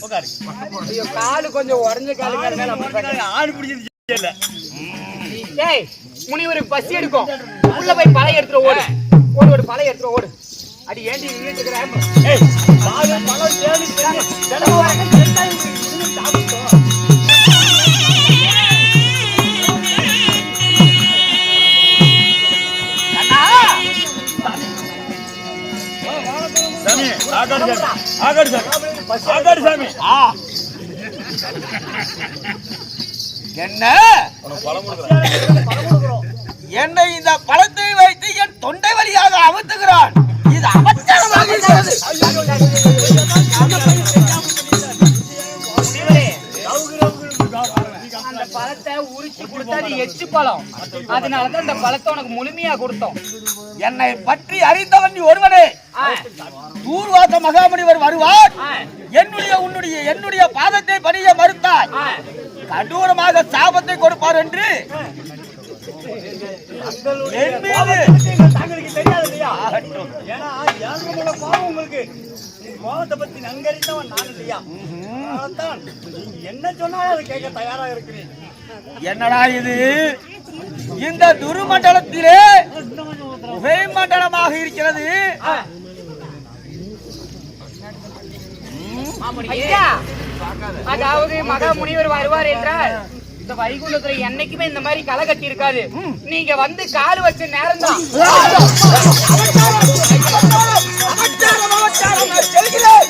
உட்கார் காலு கொஞ்சம் உடஞ்ச காலு ஆடு முனிவருக்கு பசி எடுக்கும் உள்ள போய் பழைய எடுத்துட்டு ஓடு ஓடு ஓடு பழைய எடுத்துட்டு ஓடு அடி ஏண்டி இருக்கிற ஏய் பாகு பழம் தேடி ஜனங்க வரங்க செத்தாய் இன்னும் சாப்பிட்டோம் அண்ணா! சாமி ஆகாடு சாமி ஆகாடு சாமி ஆகாடு சாமி. ஆ. என்ன? என்னை இந்த பழத்தை வைத்து என் தொண்டை வழியாக அமர்த்துகிறான் அந்த பழத்தை உரிச்சு கொடுத்தா நீ எச்சு பழம். அதனாலதான் இந்த பழத்தை உனக்கு முழுமையா கொடுத்தோம். என்னை பற்றி அறிந்தவன் நீ ஒருவனே. தூர்வாச மகாமுனிவர் வருவார். என்னுடைய உன்னுடைய என்னுடைய பாதத்தை பணிய மறுத்தார். ஆ. கடூரமாக சாபத்தை கொடுப்பார் என்று தங்களுக்கு தெரியாது இல்லையா ஏன்னா பாவம் உங்களுக்கு கோபத்தை பத்தி நான் இல்லையா அதனால்தான் நீங்க என்ன சொன்னாலும் அதை கேட்க தயாரா இருக்கிறேன் என்னடா இது? இந்த துருமண்டலத்திலே புகை மண்டலமாக இருக்கிறது அதாவது மகா முனிவர் வருவார் என்றால் இந்த வைகுண்டத்துல என்னைக்குமே இந்த மாதிரி களை கட்டி இருக்காது நீங்க வந்து கால் வச்ச நேரம் தான் அவச்சாரம் அவச்சாரம் அவச்சாரம் நான் செல்கிறேன்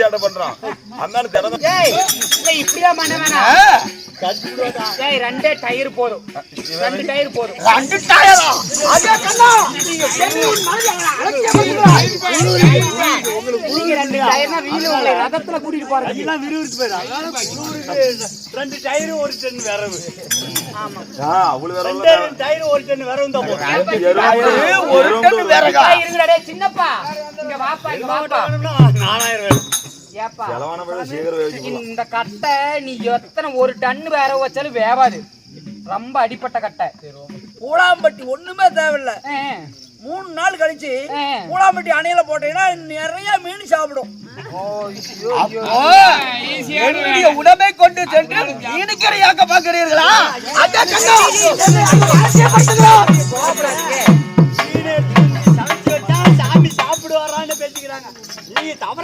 சேட்டை பண்றான் ஏய் இல்ல இப்படியா பண்ண வேணாம் ஆ, ஏய் ரெண்டே டயர் போதும் ரெண்டு டயர் போதும் ரெண்டு டயரா? அதே கண்ணா, நீங்க ரெண்டு டயர்னா வீடு உங்களை ரதத்துல கூட்டிட்டு போறது எல்லாம் விறுவிறுத்து போயிடும் அதனால குளிருக்கு ரெண்டு டயரு ஒரு டன் விரவு அவ்வளவு வேற ரெண்டே ரெண்டு டயரு ஒரு டன் விரவு தான் போதும் டயரு ஒரு டன் விறகா? ஏய், இருங்கடா டேய் சின்னப்பா இங்க வாப்பா இங்க வாப்பா நாலாயிரம் வேணும் ஏப்பா செலவான பழம் சீக்கிரம் வேவிச்சு இந்த கட்டை நீ எத்தனை ஒரு டன் வேற வச்சாலும் வேவாது ரொம்ப அடிப்பட்ட கட்டை பூலாம்பட்டி ஒண்ணுமே தேவையில்ல மூணு நாள் கழிச்சு ஆ. பூலாம்பட்டி அணையில போட்டீங்கன்னா நிறைய மீன் சாப்பிடும் என்னுடைய உடம்பை கொண்டு சென்று மீனுக்கரையாக்க பார்க்கிறீர்களா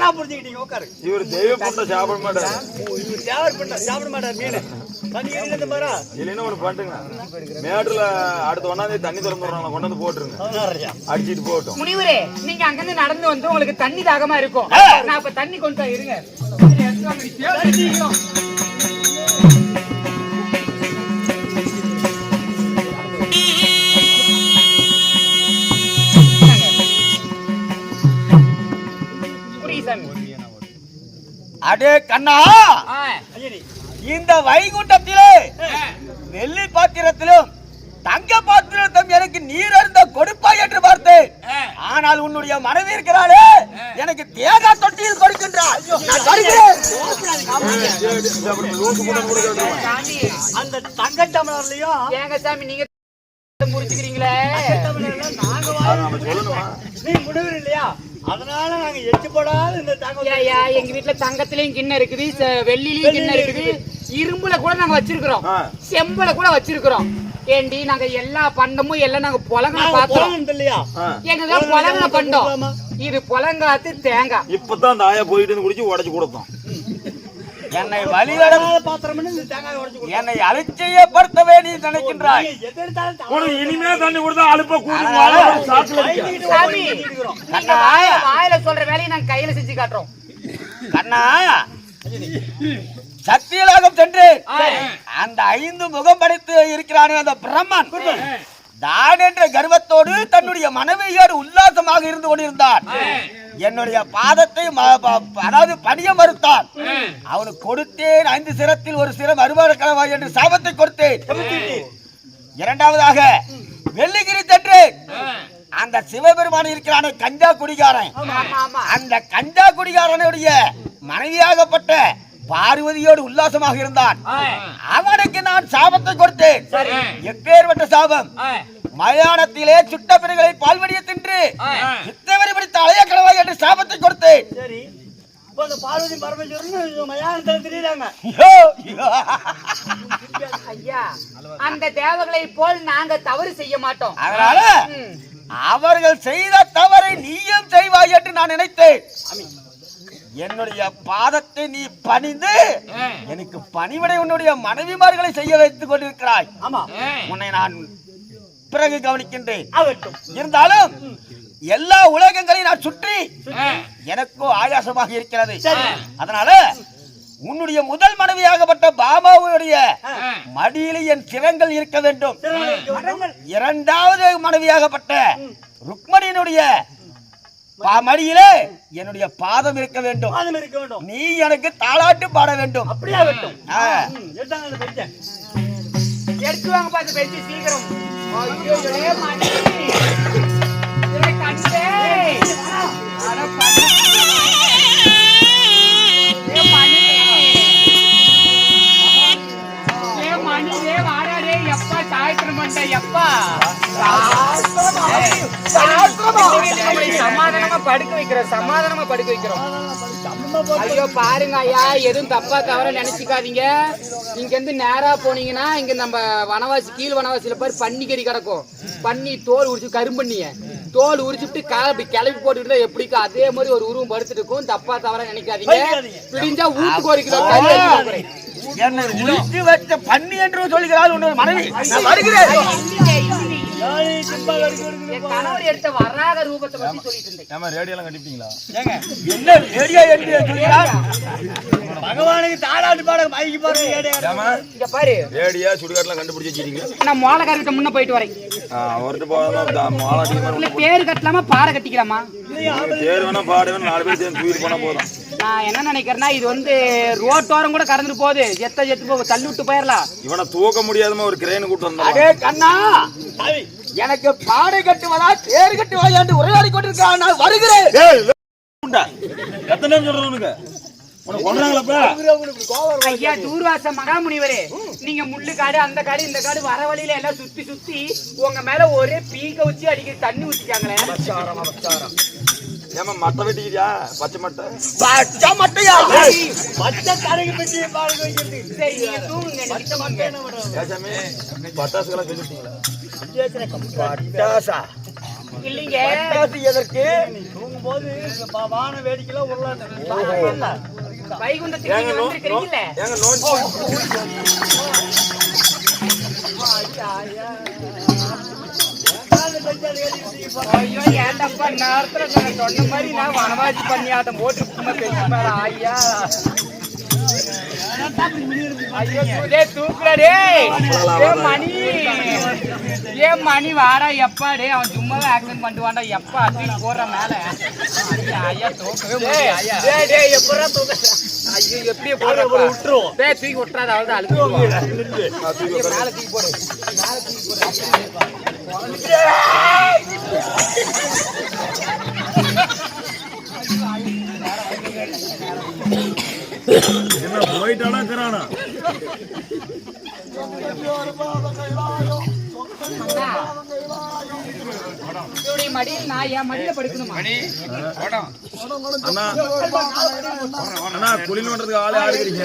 தவறா புரிஞ்சுக்கிட்டீங்க உட்காரு இவர் தெய்வ புண்டை சாப்பிட மாட்டாரு இவர் தேவர் பண்ண சாப்பிட மாட்டார் மீன் தண்ணி எழுந்து பாரா இல்லைன்னா ஒண்ணு பண்ணுங்க மேட்டுல அடுத்த ஒன்னாந்தேதி தண்ணி திறந்துடுறாங்க கொண்டு வந்து போட்டுருங்க அடிச்சிட்டு போகட்டும் முனிவரே நீங்க அங்கிருந்து நடந்து வந்து உங்களுக்கு தண்ணி தாகமா இருக்கும் நான் இப்ப தண்ணி கொண்டு இருங்க அடே கண்ணா! இந்த வைகுண்டத்திலே வெள்ளி பாத்திரத்திலும் தங்க பாத்திரத்தும் எனக்கு நீர் அருந்த கொடுப்பாய் என்று பார்த்தேன். ஆனால் உன்னுடைய மனைவி இருக்கிறாளே எனக்கு தேங்காய் தொட்டியில் கொடுக்கின்றாள். அந்த தங்க டம்ளர்லயும் ஏங்க சாமி நீங்க புரிச்சுக்கிறீங்களே டம்ளர்ல நாங்க நீ முடிவு இல்லையா? அதனால நாங்க எச்சு போடாத இந்த தங்க ஐயா எங்க வீட்ல தங்கத்திலயும் கிண்ணம் இருக்குது வெள்ளிலயும் கிண்ணம் இருக்குது. இரும்புல கூட நாங்க வச்சிருக்கிறோம். செம்புல கூட வச்சிருக்கிறோம். ஏண்டி நாங்க எல்லா பண்டமும் எல்லாம் நாங்க புலங்கன போனோம் இல்லையா எங்கதான் புலங்கன பண்டம். இது புலங்காத்து தேங்காய். இப்பதான் ஆயா போயிட்டு வந்து குடிச்சு உடைச்சு கொடுத்தோம். என்னை வழிநட அதனால பாத்திரம்னு இந்த தேங்காய் உடைச்சு என்னை அலட்சியப்படுத்தவே நீ நினைக்கின்றாய். உனக்கு இனிமே தண்ணி கொடுத்தா அலுப்ப கூடி சாப்பிட்டு வாங்கிக்கிட்டு சாமி ஓடிக்கிட்டு இருக்கிறோம். நீங்க வாயில வாயில சொல்ற வேலையை நாங்க கையில செஞ்சு காட்டுறோம். கண்ணா. சத்தியலோகம் சென்று அந்த ஐந்து முகம் படைத்து இருக்கிறானே அந்த பிரம்மன். தான் என்ற கர்வத்தோடு தன்னுடைய மனைவியோடு உல்லாசமாக இருந்து கொண்டிருந்தான். என்னுடைய பாதத்தை அதாவது பணிய மறுத்தான். அவனுக்கு கொடுத்தேன் ஐந்து சிரத்தில் ஒரு சிரம் அறுபது கலவாய் என்று சாபத்தை கொடுத்தேன். இரண்டாவதாக வெள்ளிகிரி சென்று அந்த சிவபெருமான் இருக்கிறானே கஞ்சா குடிகாரன். அந்த கஞ்சா குடிகாரனுடைய மனைவியாகப்பட்ட பார்வதியோடு உல்லாசமாக இருந்தான். அவனுக்கு நான் சாபத்தை கொடுத்தேன். எப்பேற்பட்ட சாபம்? மயானத்திலே சுட்ட பிறகளை பால்வடிய தின்று சித்தவரி பிடித்த அலைய கிழவாய் என்று சாபத்தை கொடுத்தேன். சரி. இப்போ அந்த பார்வதி பரமேஸ்வரன் மயானத்தில் திரியிறாங்க. ஐயோ, அந்த தேவர்களை போல் நாங்க தவறு செய்ய மாட்டோம். அதனால. அவர்கள் செய்த தவறை நீயும் செய்வாய் என்று நான் நினைத்தேன். என்னுடைய பாதத்தை நீ பணிந்து எனக்கு பணிவிடை உன்னுடைய மனைவிமார்களை செய்ய வைத்துக் கொண்டிருக்கிறாய். ஆமா. உன்னை நான் பிறகு கவனிக்கின்றேன். இருந்தாலும் எல்லா உலகங்களையும் நான் சுற்றி எனக்கோ ஆயாசமாக இருக்கிறது. அதனால உன்னுடைய முதல் மனைவியாகப்பட்ட பாபாவுடைய மடியிலே என் சிரங்கள் இருக்க வேண்டும். இரண்டாவது மனைவியாகப்பட்ட ருக்மணியினுடைய மடியிலே என்னுடைய பாதம் இருக்க வேண்டும். பாதம் இருக்க வேண்டும். நீ எனக்கு தாளாட்டு பாட வேண்டும். அப்படியே ஆகட்டும் ஆ. ம், எடுத்தாங்க அந்த பெட்டை. எடுத்து வாங்க பார்த்து பேசி சீக்கிரம். எப்பா சாயத்திரம் பண்ண, எப்பா. சமாதானமா படுக்க வைக்கிறோம். சமாதானமா படுக்க வைக்கிறோம். ஐயோ பாருங்க ஐயா எதுவும் தப்பா தவற நினைச்சுக்காதீங்க. இங்க இருந்து நேரா போனீங்கன்னா இங்க நம்ம வனவாசி கீழ் வனவாசியில பாரு பன்னிக்கறி கிடக்கும். பன்னி தோல் உரிச்சு கரும்பண்ணிய. தோல் உரிச்சுட்டு கிளப்பி கிளப்பி போட்டுட்டு எப்படிக்கோ? அதே மாதிரி ஒரு உருவம் படுத்துட்டு இருக்கும் தப்பா தவற நினைக்காதீங்க. பிடிஞ்சா வீட்டுக்கு ஒரு கிலோ கறி. என்னை உரித்து வச்ச பண்ணி என்று உன்னோட மனைவி. வருகிறேன். கணவர் எடுத்த வராத ரூபத்தை பத்தி சொல்லிட்டு இருந்தேன். ஏமா ரேடியோலாம் கட்டிட்டீங்களா என்ன ரேடியோ பகவானுக்கு தாளாட்டு மைக்கு பாருங்க ஏமா இங்க பாரு. ரேடியா சுடுகாட்டுலாம் கண்டுபிடிச்சு வச்சிருக்கீங்க. நான் மோளக்காரர்கிட்ட முன்ன போயிட்டு வரேன். அவர்கிட்ட பேரு கட்டலாமா? பாறை கட்டிக்கலாமா? வேணா பாடு நாலு பேர் சேர்ந்து தூக்கிட்டு போனா போதும். நான் என்ன நினைக்கிறேன்னா இது வந்து ரோட்டோரம் கூட கடந்துட்டு போகுது. எத்த எத்து போக தள்ளி விட்டு போயிடலாம் இவனை தூக்க முடியாதமா ஒரு கிரேன் கூட்டு வந்தா? அடே கண்ணா! எனக்கு பாடை கட்டுவதா தேர் கட்டுவதா என்று உரையாடி கொண்டிருக்கான் நான் வருகிறேன். எத்தனை உனக்கு? கொண்டாங்களப்ப ஐயா தூர்வாச மகாமுனிவரே நீங்க முள்ளு காடு அந்த காடு இந்த காடு வர வழியில எல்லாம் சுத்தி சுத்தி உங்க மேல ஒரே பீக்க வச்சு அடிக்கிற தண்ணி ஊத்திக்காங்களே ஏமா மட்டை வெட்டிக்கிறியா? பச்சை மட்டை? பச்சை மட்டையா? பச்சை கரைக்கு பெட்டியை பாருங்க வைக்கிறது சரி நீங்க தூங்குங்க நீங்க தூங்குங்க. ஏசாமி பட்டாசுக்கெல்லாம் பட்டாசா? இல்லைங்க. பட்டாசு எதற்கு? நீ தூங்கும்போது இந்த பா- வான வேடிக்கைலாம் உள்ள வைகுண்டத்துக்கு நீங்க வந்திருக்கிறீங்கல்ல? ஏங்க நோன் ஐயோ ஏன்டப்பா நேரத்தில் நான் சொன்ன மாதிரி நான் வனவாசி பண்ணி ஆட்டம் போட்டு சும்மா பேசி மேல ஐயா. ஐயோ தூதே தூக்குடா டேய் ஏ மணி வாடா எப்பா அவன் சும்மாவே ஆக்சன் பண்ணுவான்டா எப்பா தூக்கி போடுற மேல ஐயா தூக்கவே ஐயா எப்பறா தூக்க ஐயோ எப்படி போடுறப்பா விட்டுருவோம் டேய் தூக்கி விட்டுறாத அவ்வளவு அழுக்கு மேல தூக்கி போடு என்ன போயிட்டானா இருக்கிறானா மடியில் நான் என் மடியில படுக்கணுமா? அண்ணா அண்ணா குளிர் பண்றதுக்கு ஆளே ஆடுகிறீங்க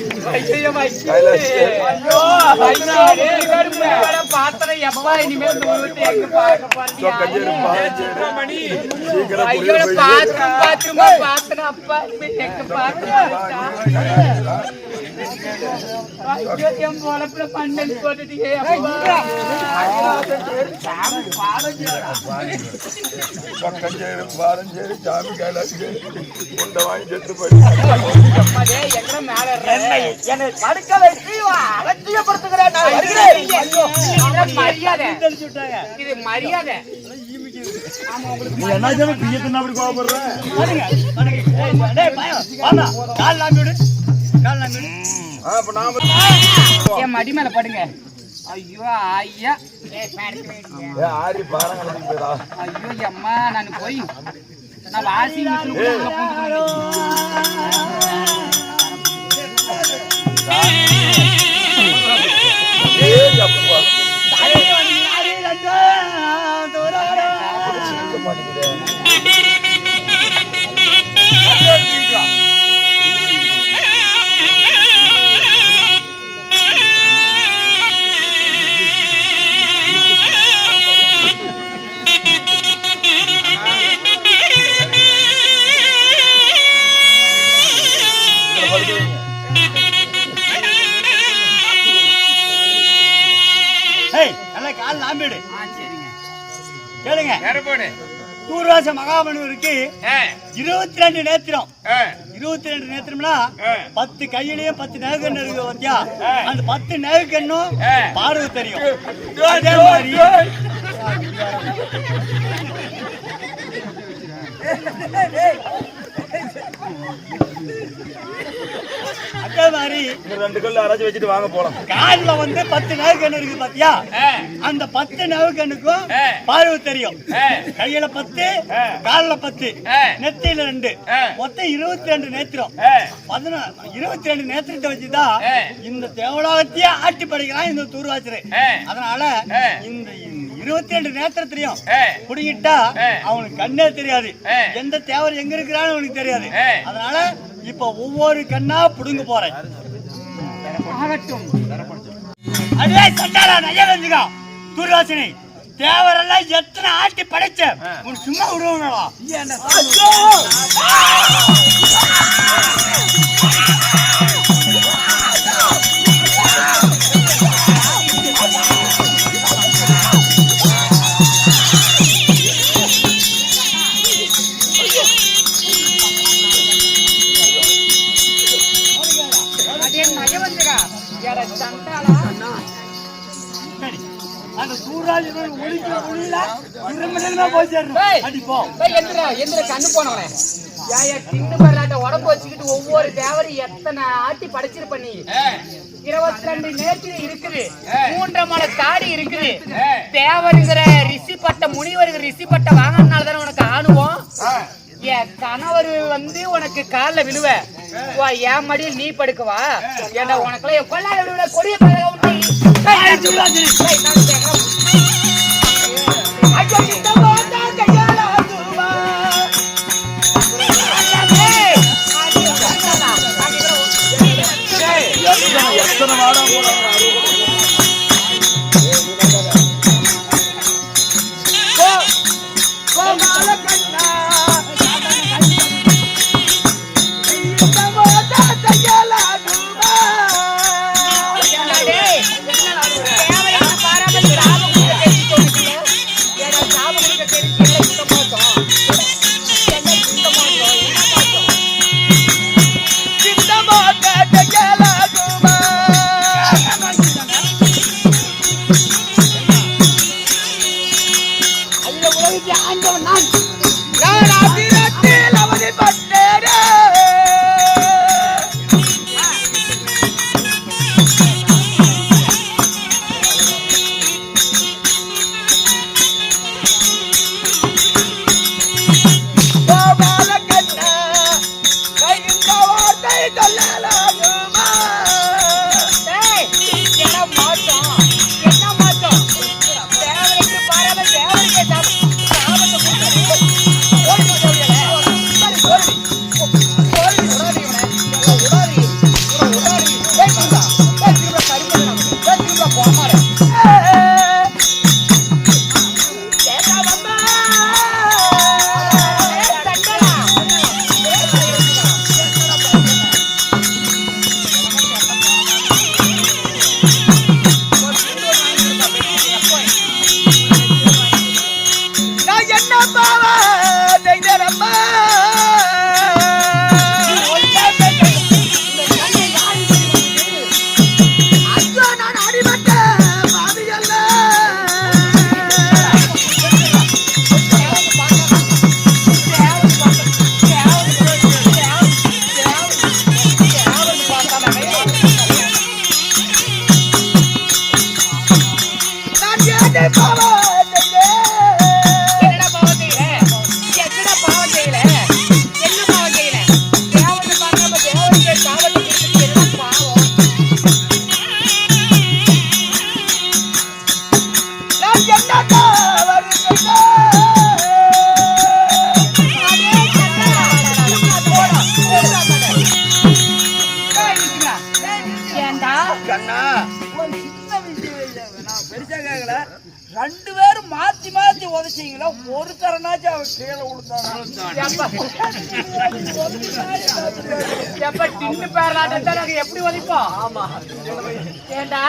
ஐயோ, கைலாஷ். ஐயோ, ஐயோ, ஏய், கருப்பு, வேற பாத்திரம் எப்பா இனிமேல் இந்த ஊருக்கு எங்க பார்க்க போறியா? கஞ்சேரு பாரஞ்சேரு சீக்கிரம் ஐயோ, புரிய போய் பாத்ரூம், பாத்ரூமா, பாத்திரம் அப்பா, இனிமேல் எங்க பாத்திரம் ஐயோ, என் பொழப்புல பன்னெண்டு போட்டுட்டீங்க, அப்பா. கஞ்சேரு பாரஞ்சேரு சாமி கைலாஷ் கொண்ட வாங்கி செத்து போய் அப்பா, டேய், எங்கடா மேல ஏறுற? என்னை படுக்க வைத்து அலட்சியப்படுத்துகிறேன் நான் வருகிறேன். மரியாதை இது மரியாதை. ஆமா உங்களுக்கு நீ என்ன அப்படி கோவப்படுற? கால் கால் என் மடி மேல படுங்க. ஐயோ ஐயா. ஆரி ஐயோ அம்மா நான் போய் நான் வாஷிங் மிஷின் உள்ள நல்லா கால் நாம்பி விடு ஆ சரிங்க. கேளுங்க. வேற போடு. தூர்வாச மகாமனுவருக்கு இருபத்தி ரெண்டு நேத்திரம். இருபத்தி ரெண்டு நேத்திரம்னா. பத்து கையிலயும் பத்து நகக்கண்ணு இருக்கு பாத்தியா? அந்த பத்து நகக்கண்ணும். பார்வை தெரியும். அதே மாதிரி அதே மாதிரி ரெண்டு கல் அரைச்சு வச்சுட்டு வாங்க போலாம். கால்ல வந்து பத்து நகக்கண்ணு இருக்கு பாத்தியா? அந்த பத்து நகக்கண்ணுக்கும் பார்வை தெரியும். கையில பத்து கால்ல பத்து நெத்தியில ரெண்டு. மொத்தம் இருபத்தி ரெண்டு நேத்திரம். பதினா இருபத்தி ரெண்டு நேத்திரத்தை வச்சுதான் இந்த தேவலோகத்தையே ஆட்சி படைக்கிறான் இந்த தூர்வாசரு. அதனால இந்த இருபத்தி ரெண்டு நேத்திரத்திலையும் புடிங்கிட்டா அவனுக்கு கண்ணே தெரியாது. எந்த தேவர் எங்க இருக்கிறான்னு அவனுக்கு தெரியாது. அதனால இப்ப ஒவ்வொரு கண்ணா புடுங்க போறேன். ஆகட்டும். அதே சண்டாரா நயரஞ்சுகா துர்வாசினி தேவரெல்லாம் எத்தனை ஆட்டி படைச்ச உன் சும்மா விடுவாங்களா அதே எந்திரா எந்திர கண்ணு போனவனே. ஏயா தின்னு பரலாட்ட உடம்பு வச்சுக்கிட்டு ஒவ்வொரு தேவரும் எத்தனை ஆட்டி படைச்சிருப்ப நீ? இருபத்தி ரெண்டு நேற்று இருக்குது. மூன்றரை மலை தாடி இருக்குது. தேவருங்கிற ரிஷி பட்ட வாங்கினால தானே உனக்கு ஆணுவோம்? என் கணவர் வந்து உனக்கு கால்ல விழுவ. வா என் மடியில் நீ படுக்கவா? உனக்குலாம் என் கொள்ளாத விழுவ கொடிய பழக உண்டு. அடிச்சீங்களா ஒரு தரனாச்சும் அவன் கீழே விழுந்தானா? எப்ப? டின்னு பேரலாட்டம் தான் நாங்க எப்படி வலிப்போம் ஆமா. ஏண்டா?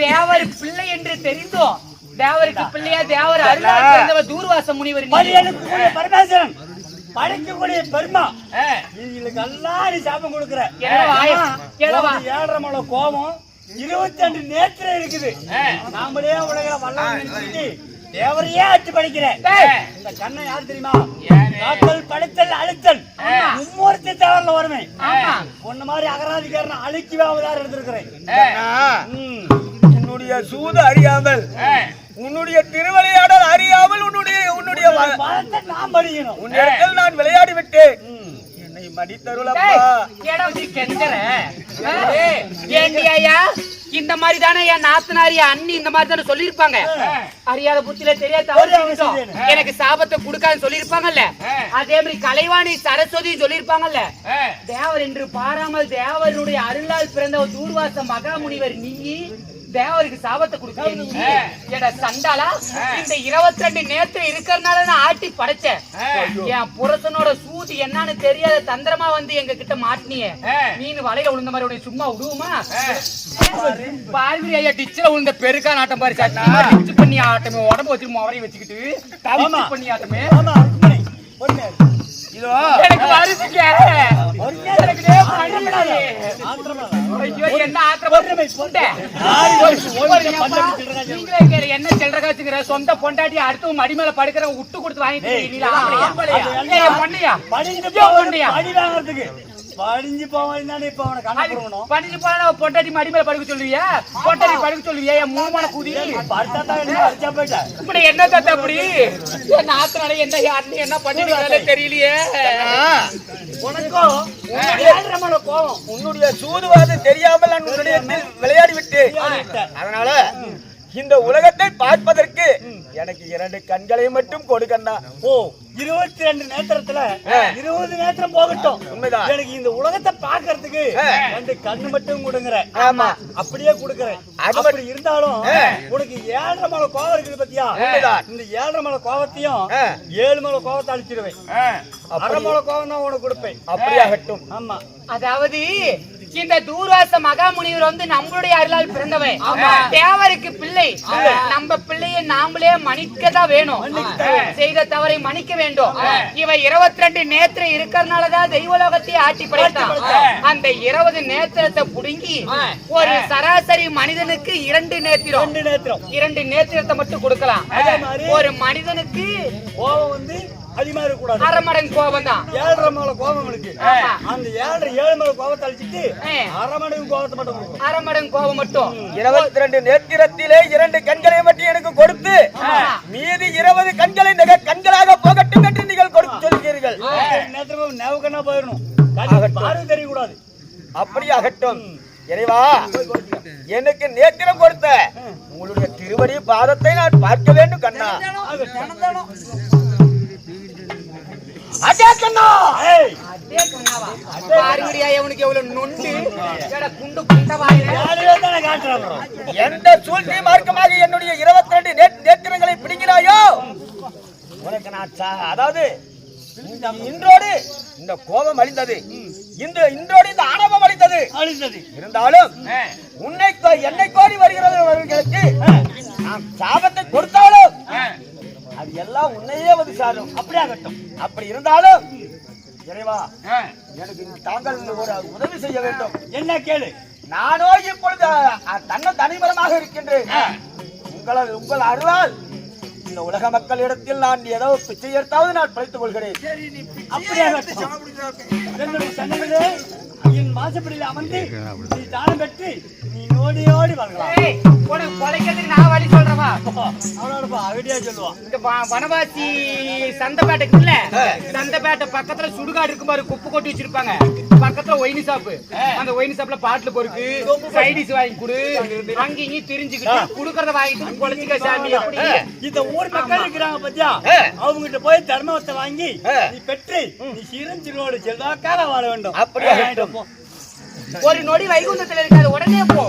தேவர் பிள்ளை என்று தெரிந்தோம். தேவருக்கு பிள்ளையா தேவர் அருளால் பிறந்தவர் தூர்வாச முனிவர் பரமேஸ்வரன் படைக்கக்கூடிய பெருமா. இதுகளுக்கு எல்லாம் நீ சாபம் கொடுக்குற. ஏழரை மலை கோபம். இருபத்தி ரெண்டு நேத்திரம் இருக்குது. நாமளே உலக வல்லம் நினைச்சிட்டு தேவரையே ஆட்சி படிக்கிறேன். இந்த கண்ணை யார் தெரியுமா? காத்தல் படைத்தல் அழுத்தல். மும்மூர்த்தி தேவரில் வருமே. உன்ன மாதிரி அகராதிக்காரன் அழுக்கவே அவதாரம் எடுத்திருக்கிறேன் ம். உன்னுடைய சூது அறியாமல் உன்னுடைய திருவிளையாடல் அறியாமல் உன்னுடைய உன்னுடைய நான் விளையாடி விட்டேன் இந்த மாதிரி தானே என் நாத்தனாரி அண்ணி இந்த மாதிரி தானே சொல்லிருப்பாங்க அறியாத புத்தில தெரியாத. எனக்கு சாபத்தை கொடுக்காதுன்னு சொல்லிருப்பாங்கல்ல அதே மாதிரி கலைவாணி சரஸ்வதி சொல்லிருப்பாங்கல்ல தேவர் என்று பாராமல் தேவருடைய அருளால் பிறந்த ஒரு தூர்வாச மகாமுனிவர் நீ தேவருக்கு சாபத்தை கொடுக்க நீ. எட சண்டாளா? இந்த இருபத்தி ரெண்டு நேத்து இருக்கறனால நான் ஆட்டி படைச்சேன். என் புருஷனோட சூது என்னன்னு தெரியாத தந்திரமா வந்து எங்க கிட்ட மாட்டினியே மீன் வலையில விழுந்த மாதிரி உன்னை சும்மா விடுவோமா? பார்வதி ஐயா டிச்சில விழுந்த பெருக்கா நாட்டம் பாரு. டிச்சு பண்ணி ஆட்டமே உடம்பு வச்சு முவரையும் வச்சுக்கிட்டு பண்ணி ஆட்டமே இதோ. எனக்கு வருதுங்க. பண்ணி. ஆத்திரமா? என்ன என்ன சில்லறை காசுங்கிற சொந்த பொண்டாட்டி அடுத்து மடி மேல படுக்கிற விட்டு கொடுத்து வாங்கிட்டு பொண்ணையா? படிஞ்சு போவாங்க தானே இப்ப அவனை கண்ணு படிச்சு போனா பொண்டாட்டி மடி மேல படுக்க சொல்லுவியா? பொண்டாட்டி படுக்க சொல்லுவியா என் மூணு குதி. படுத்தா தான் என்ன அடிச்சா போயிட்டா? இப்படி என்ன தத்த அப்படி என் நாத்தனால என்ன யாருன்னு என்ன பண்ணிட்டு தெரியலையே. உனக்கும் உன்னுடைய சூதுவாது தெரியாமல் நான் உன்னுடைய விளையாடி விட்டு அதனால இந்த உலகத்தை பார்ப்பதற்கு எனக்கு இரண்டு கண்களை மட்டும் கொடுக்கண்டா ஓ இருபத்தி ரெண்டு நேத்திரத்துல இருபது நேத்திரம் போகட்டும். உண்மைதான். எனக்கு இந்த உலகத்தை பாக்குறதுக்கு ரெண்டு கண்ணு மட்டும் கொடுங்குற. ஆமா. அப்படியே கொடுக்கறேன். அது அப்படி இருந்தாலும் உனக்கு ஏழரை மலை கோவம் இருக்குது பாத்தியா. இந்த ஏழரை மலை கோவத்தையும். ஏழு மலை கோவத்தை அழிச்சிடுவேன். அரை மலை கோவம் தான் உனக்கு கொடுப்பேன். அப்படியாகட்டும். ஆமா. அதாவது இந்த தூர்வாச மகாமுனிவர் வந்து நம்மளுடைய அருளால் பிறந்தவன் தேவருக்கு பிள்ளை. நம்ம பிள்ளையை நாமளே மன்னிக்க தான் வேணும். செய்த தவறை மன்னிக்க வேண்டும். இவ இருபத்தி ரெண்டு நேத்திரம் இருக்கிறதுனாலதான் தெய்வலோகத்தை ஆட்டி படைத்தான். அந்த இருபது நேத்திரத்தை புடுங்கி ஒரு சராசரி மனிதனுக்கு இரண்டு நேத்திரம். ரெண்டு நேத்திரம். இரண்டு நேத்திரத்தை மட்டும் கொடுக்கலாம். ஒரு மனிதனுக்கு வந்து அதிகமா இருக்கக்கூடாது அரை மடங்கு கோபம் தான். ஏழரை மலை கோபம் இருக்கு. அந்த ஏழரை ஏழு மலை கோவத்தை அழிச்சிட்டு. அரை மடங்கு கோவத்தை மட்டும் கொடுக்கணும் அரை மடங்கு கோபம் மட்டும். இருபத்தி ரெண்டு நேத்திரத்திலே இரண்டு கண்களை மட்டும் எனக்கு கொடுத்து மீதி இருபது கண்களை நக கண்களாக போகட்டும் என்று நீங்கள் கொடுத்து சொல்கிறீர்கள். நேத்திரம் நெவக்கண்ணா போயிடணும். பார்வை தெரியக்கூடாது. அப்படியாகட்டும். இறைவா எனக்கு நேத்திரம் கொடுத்த உங்களுடைய திருவடி பாதத்தை நான் பார்க்க வேண்டும் கண்ணா. இன்றோடு இந்த கோபம் அழிந்தது. இந்த இன்றோடு இந்த ஆணவம் அழிந்தது. அழிந்தது. இருந்தாலும் உன்னை என்னை கோரி வருகிறவர்களுக்கு நான் சாபத்தை கொடுத்தாலும் அது எல்லாம் உன்னையே வந்து சாரும். அப்படியாகட்டும். அப்படி இருந்தாலும் இறைவா எனக்கு தாங்கள் ஒரு உதவி செய்ய வேண்டும். என்ன கேளு? நானோ இப்பொழுது தன்ன தனிமரமாக இருக்கின்றேன். உங்களால் உங்கள் அருளால் இந்த உலக மக்களிடத்தில் நான் ஏதோ பிச்சை எடுத்தாவது நான் படித்துக் கொள்கிறேன். அப்படியாகட்டும் என்னுடைய சன்னதிலே என் வாசப்படியில் அமர்ந்து நீ தானம் பெற்று ஓடி நான் வழி சொல்லுவான். இந்த வ- வனவாசி சந்தைப்பேட்டை பக்கத்துல சுடுகாடு இருக்கும் பாரு குப்பை கொட்டி வச்சிருப்பாங்க. பக்கத்துல ஒயினி ஷாப்பு. அந்த ஒயினி ஷாப்ல பாட்டில் பொறுக்கு சைடிஸ் வாங்கி கொடு. அங்க இங்கேயும் தெரிஞ்சுக்கிட்டு குடுக்கறத வாங்கிட்டு குழந்தைங்க சாமி இந்த ஊர் மக்கள் இருக்கிறாங்க பத்தியா? அவங்ககிட்ட போய் தர்மத்தை வாங்கி நீ பெற்று நீ சிறஞ்சிரோடு செல்வாக்காக வாழ வேண்டும். அப்படியாகட்டும். ஒரு நொடி வைகுந்தத்தில் இருக்காது உடனே போ.